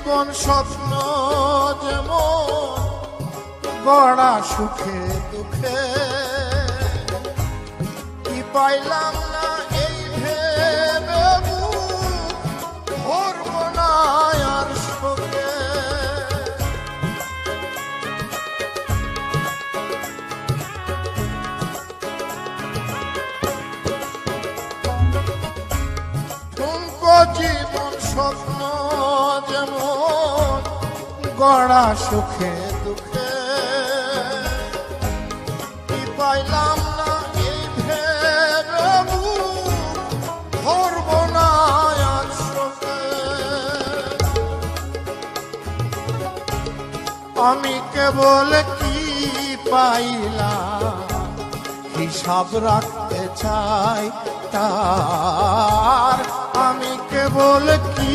জীবন স্বপ্ন যেমন গড়া সুখে দুঃখে। কি পাইলাম না এই ভেবে ভরব না আর শোকে। জীবন স্বপ্ন গড়া সুখে দুঃখে, কি পাইলাম না এই ভেবে বুক ধরব না আমি কেবল কি পাইলাম? হিসাব রাখতে চাই তার। আমি কেবল কি